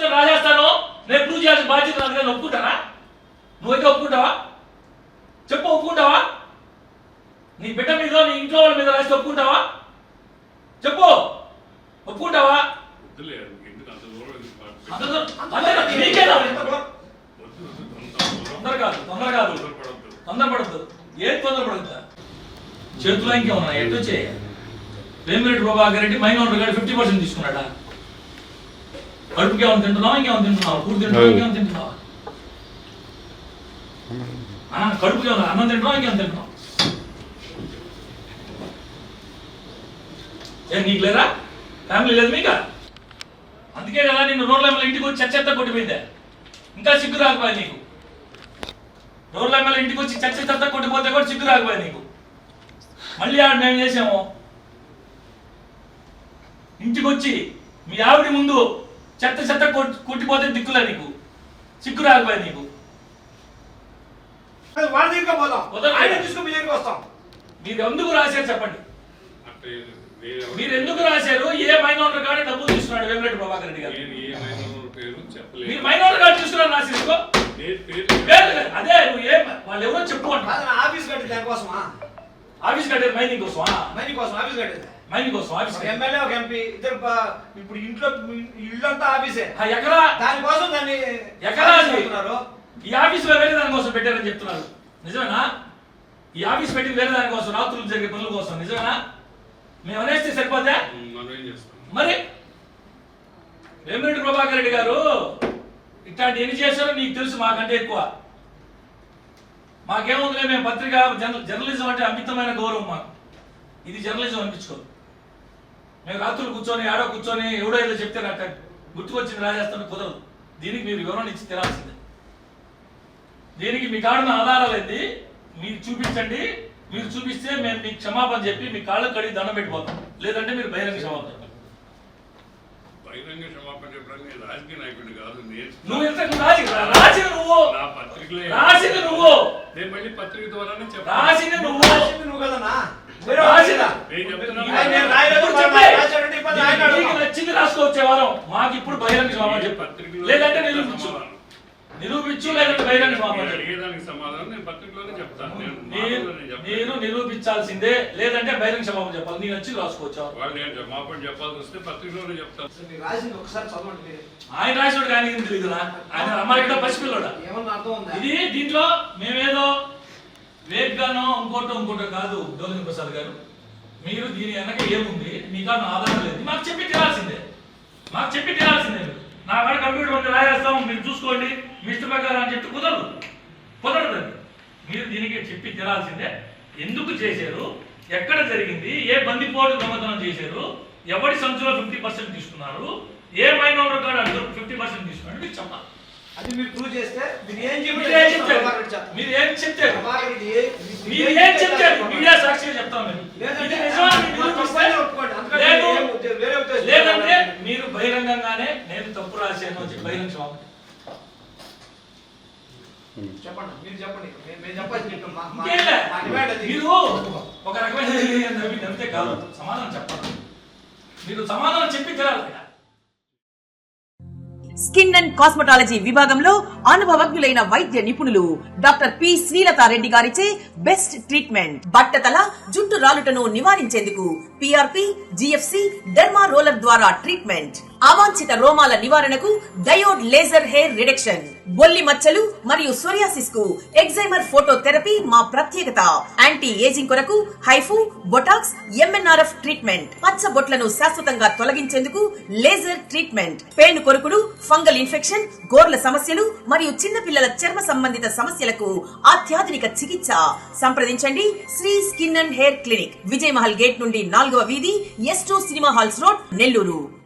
కూర్చొని రాజేస్తాను నేను ప్రూవ్ చేయాల్సిన బాధ్యత నాది కానీ ఒప్పుకుంటారా నువ్వైతే ఒప్పుకుంటావా? చెప్పు ఒప్పుకుంటావా? నీ బిడ్డ మీద నీ ఇంట్లో వాళ్ళ మీద రాసి ఒప్పుకుంటావా? చెప్పు ఒప్పుకుంటావా. తొందర కాదు తొందర కాదు. తొందరపడొద్దు. ఏం తొందరపడద్దు? చేతిలో ఇంకే ఉన్నాయి ఎటు చేయ వేమిరెడ్డి ప్రభాకర్ రెడ్డి మైనర్ గారు ఫిఫ్టీ పర్సెంట్ తీసుకున్నాడా? కడుపుకి ఏమైనా తింటున్నావా ఇంకేమైనా తింటున్నావా కూర తింటున్నావా ఇంకేమైనా తింటున్నావా ఆ, కడుపుకి ఏమైనా అన్నం తింటున్నావా ఇంకేమైనా తింటున్నావా ఏ నీకు లేదా ఫ్యామిలీ లేదు మీకా అందుకే కదా నిన్ను రోడ్ల మీద ఇంటికి వచ్చి చెత్త కొట్టిపోయిందే ఇంకా సిగ్గు రాకపోయా నీకు రోడ్ల మీద ఇంటికి వచ్చి చచ్చి చెత్త కొట్టిపోతే కూడా సిగ్గు రాకపోయా నీకు మళ్ళీ ఆడ మేము చేసాము ఇంటికి వచ్చి మీ ఆవిడ ముందు చెత్త చెత్త కొట్టి కొట్టిపోతే దిక్కులే నీకు. సిగ్గు రాకపోయా నీకు. వాళ్ళ దగ్గరికి పోదాం. వదలండి. ఆయన తీసుకుని మీ దగ్గరికి వస్తాం. మీరు ఎందుకు రాశారు చెప్పండి. మీరు ఎందుకు రాశారు? ఏ మైనోటర్ కాడే డబ్బులు తీసుకున్నాడు వేమిరెడ్డి ప్రభాకర్ రెడ్డి గారు? మైనర్ మీరు మైనోటర్ కార్డు తీసుకున్నారు పేరు అదే నువ్వు ఏం వాళ్ళు ఎవరో చెప్పు అంట కాదు నా ఆఫీస్ కట్టింది దానికోసమా? ఆఫీస్ కట్టారు మైనింగ్ కోసమా? మనీ కోసం ఆఫీస్ కట్టింది. మైనింగ్ కోసం ఆఫీస్ ఎమ్మెల్యే ఒక ఎంపీ ఇద్దరు ఇప్పుడు ఇంట్లో ఇల్లు అంతా ఆఫీసే ఎకరా దానికోసం దాన్ని ఎకరా. ఈ ఆఫీస్లో వేరే దాని కోసం పెట్టారని చెప్తున్నారు. నిజమేనా? ఈ ఆఫీస్ పెట్టి వేరే దాని కోసం రాత్రులు జరిగే పనుల కోసం. నిజమేనా? మేము అనేస్తే సరిపోతే మరి? వేమిరెడ్డి ప్రభాకర్ రెడ్డి గారు ఇట్లాంటి ఎన్ని చేశారో నీకు తెలుసు మాకంటే ఎక్కువ. మాకేముందిలే మేము పత్రిక జర్న- జర్నలిజం అంటే అమితమైన గౌరవం మాకు. ఇది జర్నలిజం అనిపించుకోదు. మేము రాత్రులు కూర్చొని ఆడో కూర్చొని ఎవడో ఏదో చెప్తే నాకు గుర్తుకొచ్చింది రాజేస్తాను కుదరదు. దీనికి మీరు వివరణ ఇచ్చి తినాల్సిందే దీనికి మీ కాడున్న ఆధారాలు ఏంది? మీరు చూపించండి. మీరు చూపిస్తే మేము మీకు క్షమాపణ చెప్పి మీ కాళ్ళకు కడిగి దండం పెట్టిపోతాం లేదంటే మీరు బహిరంగ క్షమాపణ. బహిరంగ క్షమాపణ చెప్పడానికి రాజకీయ కాదు నేను నువ్వు రాసి రాసిన నువ్వు. రాసింది నువ్వు. నేను మళ్ళీ పత్రిక ద్వారానే చెప్పాను. రాసిన నువ్వు రాసింది నువ్వు కదన్నా వేరే రాసిన- వాళ్ళు నేను చెప్తున్నాను ఆయన నేను రాయలేదు, ఇప్పుడు వాళ్ళు చెప్పే. రాశారంటే ఇబ్బంది ఆయన నీకు- నీకు అడగాలి. నచ్చింది రాసుకోవచ్చే వారం మాకు ఇప్పుడు బహిరంగ క్షమాపణ చెప్పు పత్రికలో లేదంటే నిరూపించు సమాధానం. నిరూపించు లేదంటే బహిరంగ నేను నిరూపించాల్సిందే లేదంటే బహిరంగ క్షమాపణ చెప్పాలి. రాసుకోవచ్చు? నేను క్షమాపణ చెప్పాల్సి వస్తే పత్రికలోనే చెప్తాను. అసలు మీరు రాసింది ఒకసారి చదవండి మీరు. ఆయన రాసినోడు కానీ తెలియదునా ఆయన అమ్మాయికి పసిపిల్లోడా? ఏమన్నా అర్థం ఉందా? ఇది దీంట్లో మేమేదో వేగ్గానో ఇంకోటో ఇంకోటో కాదు డోలింగ్ ప్రసాద్ గారు. మీరు దీని వెనక ఏముంది? మీకు ఆధారం లేదు. మాకు చెప్పి తీరాల్సిందే. మాకు చెప్పి తీరాల్సిందే మీరు. నా కాడ కంప్యూటర్ ఉంది రాయేస్తాం మీరు చూసుకోండి మీ ఇష్ట ప్రకారం అని చెప్పి కుదరదు. కుదరదు అది. మీరు దీనికి చెప్పి తీరాల్సిందే. ఎందుకు చేశారు? ఎక్కడ జరిగింది? ఏ బందిపోటు దొంగతనం చేశారు? ఎవరి సంచులో ఫిఫ్టీ పర్సెంట్ తీసుకున్నారు? ఏ మైనోర్ కాడ ఫిఫ్టీ పర్సెంట్ తీసుకున్నారు మీరు చెప్పాలి. అది మీరు ప్రూవ్ చేస్తే మీరు ఏం చెప్తారు మీరు ఏం ఏ- మీరు ఏం చెప్తారు మీడియా సాక్షిగా చెప్తాం మేము లేదంటే ఇది నిజమా మీరు నిరూపిస్తే? తప్పని ఒప్పుకోండి. అందుకని లేదు ఏం ఉద్దే- వేరే ఉద్దేశం లేదంటే లేదు. మీరు బహిరంగంగానే నేను తప్పు రాశాను అని చెప్పి బహిరంగ క్షమాపణ చెప్పండి మీరు చెప్పండి. మేము- చెప్పాల్సి. మీరు ఒక రకమైన నవ్వితే కాదు. సమాధానం చెప్పండి మీరు సమాధానం చెప్పి తీరాలి. స్కిన్ అండ్ కాస్మెటాలజీ విభాగంలో అనుభవజ్ఞులైన వైద్య నిపుణులు డాక్టర్ పి శ్రీలతారెడ్డి గారిచే బెస్ట్ ట్రీట్మెంట్. బట్టతల జుట్టు రాలుటను నివారించేందుకు పిఆర్పి జిఎఫ్సి డెర్మా రోలర్ ద్వారా ట్రీట్మెంట్ అవాంఛిత రోమాల నివారణకు డయోడ్ లేజర్ హెయిర్ రిడక్షన్. బొల్లి మచ్చలు మరియు సోరియాసిస్కు ఎగ్జైమర్ ఫోటో థెరపీ మా ప్రత్యేకత. యాంటీ ఏజింగ్ కొరకు హైఫు బొటాక్స్ ఎంఎన్ఆర్ఎఫ్ ట్రీట్మెంట్ పచ్చ బొట్లను శాశ్వతంగా తొలగించేందుకు లేజర్ ట్రీట్మెంట్ పేను కొరుకుడు ఫంగల్ ఇన్ఫెక్షన్ గోర్ల సమస్యలు మరియు చిన్నపిల్లల చర్మ సంబంధిత సమస్యలకు అత్యాధునిక చికిత్స. సంప్రదించండి Sri skin and hair clinic Vijay Mahal gate నుండి నాలుగవ వీధి S two cinema halls road Nellore.